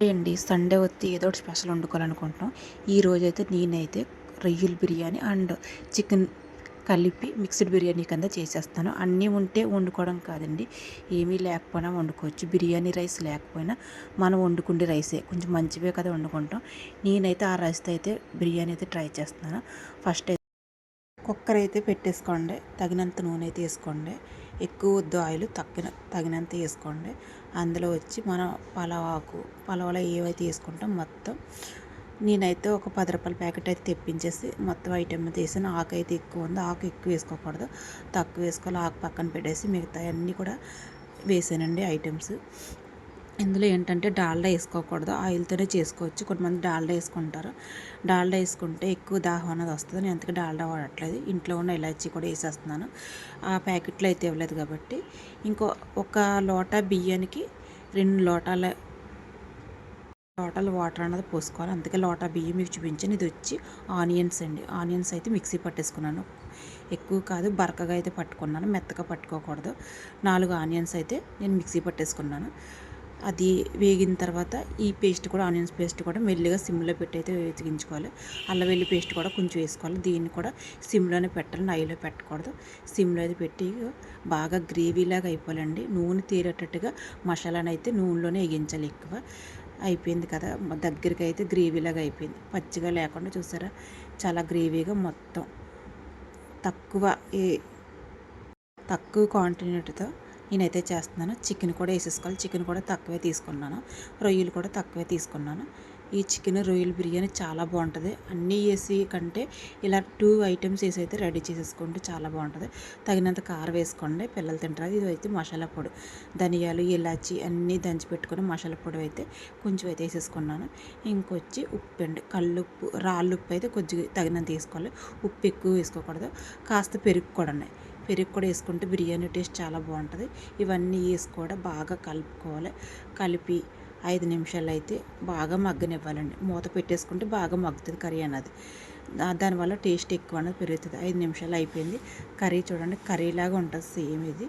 అండి సండే వస్తే ఏదో ఒకటి స్పెషల్ వండుకోవాలనుకుంటున్నాం. ఈ రోజైతే నేనైతే రొయ్యల బిర్యానీ అండ్ చికెన్ కలిపి మిక్స్డ్ బిర్యానీ కింద చేసేస్తాను. అన్నీ ఉంటే వండుకోవడం కాదండి ఏమీ లేకపోయినా వండుకోవచ్చు. బిర్యానీ రైస్ లేకపోయినా మనం వండుకుండే రైసే కొంచెం మంచివే కదా వండుకుంటాం. నేనైతే ఆ రైస్తో అయితే బిర్యానీ అయితే ట్రై చేస్తున్నాను. ఫస్ట్ అయితే కుక్కర్ అయితే పెట్టేసుకోండి తగినంత నూనె అయితే వేసుకోండి. ఎక్కువ వద్దు ఆయిల్ తక్కిన తగినంత వేసుకోండి. అందులో వచ్చి మనం పలావాకు పలావలో ఏవైతే వేసుకుంటాం మొత్తం నేనైతే ఒక పది రూపాయల ప్యాకెట్ అయితే తెప్పించేసి మొత్తం ఐటమ్ తీసాను ఆకు అయితే ఎక్కువ ఉంది. ఆకు ఎక్కువ వేసుకోకూడదు. తక్కువ వేసుకోవాలి. ఆకు పక్కన పెట్టేసి మిగతా అన్నీ కూడా వేసానండి ఐటమ్స్. ఇందులో ఏంటంటే డాల్డా వేసుకోకూడదు. ఆయిల్తోనే చేసుకోవచ్చు. కొంతమంది డాల్డా వేసుకుంటారు. డాల్డా వేసుకుంటే ఎక్కువ దాహం అనేది వస్తుంది. నేను అందుకే డాల్డా వాడట్లేదు. ఇంట్లో ఉన్న ఇలాచీ కూడా వేసేస్తున్నాను. ఆ ప్యాకెట్లో అయితే ఇవ్వలేదు కాబట్టి. ఇంకో ఒక లోటా బియ్యానికి రెండు లోటాల లోటాలు వాటర్ అనేది పోసుకోవాలి. అందుకే లోటా బియ్యం మీకు చూపించాను. ఇది వచ్చి ఆనియన్స్ అండి. ఆనియన్స్ అయితే మిక్సీ పట్టేసుకున్నాను. ఎక్కువ కాదు బరకగా అయితే పట్టుకున్నాను. మెత్తగా పట్టుకోకూడదు. నాలుగు ఆనియన్స్ అయితే నేను మిక్సీ పట్టేసుకున్నాను. అది వేగిన తర్వాత ఈ పేస్ట్ కూడా ఆనియన్స్ పేస్ట్ కూడా మెల్లిగా సిమ్లో పెట్టి అయితే వేగించుకోవాలి అల్లం వెల్లి పేస్ట్ కూడా కొంచెం వేసుకోవాలి. దీన్ని కూడా సిమ్లోనే పెట్టాలి. నైలో పెట్టకూడదు. సిమ్లో అయితే పెట్టి బాగా గ్రేవీలాగా అయిపోవాలండి. నూనె తీరేటట్టుగా మసాలాను అయితే నూనెలోనే వేగించాలి ఎక్కువ. అయిపోయింది కదా. దగ్గరికి అయితే గ్రేవీలాగా అయిపోయింది. పచ్చిగా లేకుండా చూసారా? చాలా గ్రేవీగా మొత్తం. తక్కువ ఏ తక్కువ క్వాంటిటీతో నేనైతే చేస్తున్నాను. చికెన్ కూడా వేసేసుకోవాలి. చికెన్ కూడా తక్కువే తీసుకున్నాను. రొయ్యలు కూడా తక్కువే తీసుకున్నాను. ఈ చికెన్ రొయ్యల బిర్యానీ చాలా బాగుంటుంది. అన్నీ వేసి కంటే ఇలా టూ ఐటమ్స్ వేసి అయితే రెడీ చేసేసుకుంటే చాలా బాగుంటుంది. తగినంత కారం వేసుకోండి. పిల్లలు తింటారు. ఇది అయితే మసాలా పొడి. ధనియాలు ఇలాచి అన్నీ దంచి పెట్టుకుని మసాలా పొడి అయితే కొంచెం అయితే వేసేసుకున్నాను. ఇంకొచ్చి ఉప్పు అండి. కల్లుప్పు రాళ్ళు ఉప్పు అయితే కొద్దిగా తగినంత వేసుకోవాలి. ఉప్పు ఎక్కువ వేసుకోకూడదు. కాస్త పెరుగు కూడా ఉన్నాయి. పెరుగు కూడా వేసుకుంటే బిర్యానీ టేస్ట్ చాలా బాగుంటుంది. ఇవన్నీ వేసి కూడా బాగా కలుపుకోవాలి. కలిపి ఐదు నిమిషాలు అయితే బాగా మగ్గనివ్వాలండి. మూత పెట్టేసుకుంటే బాగా మగ్గుతుంది కర్రీ అన్నది. దానివల్ల టేస్ట్ ఎక్కువ అనేది పెరుగుతుంది. ఐదు నిమిషాలు అయిపోయింది. కర్రీ చూడండి కర్రీలాగా ఉంటుంది సేమ్ ఇది.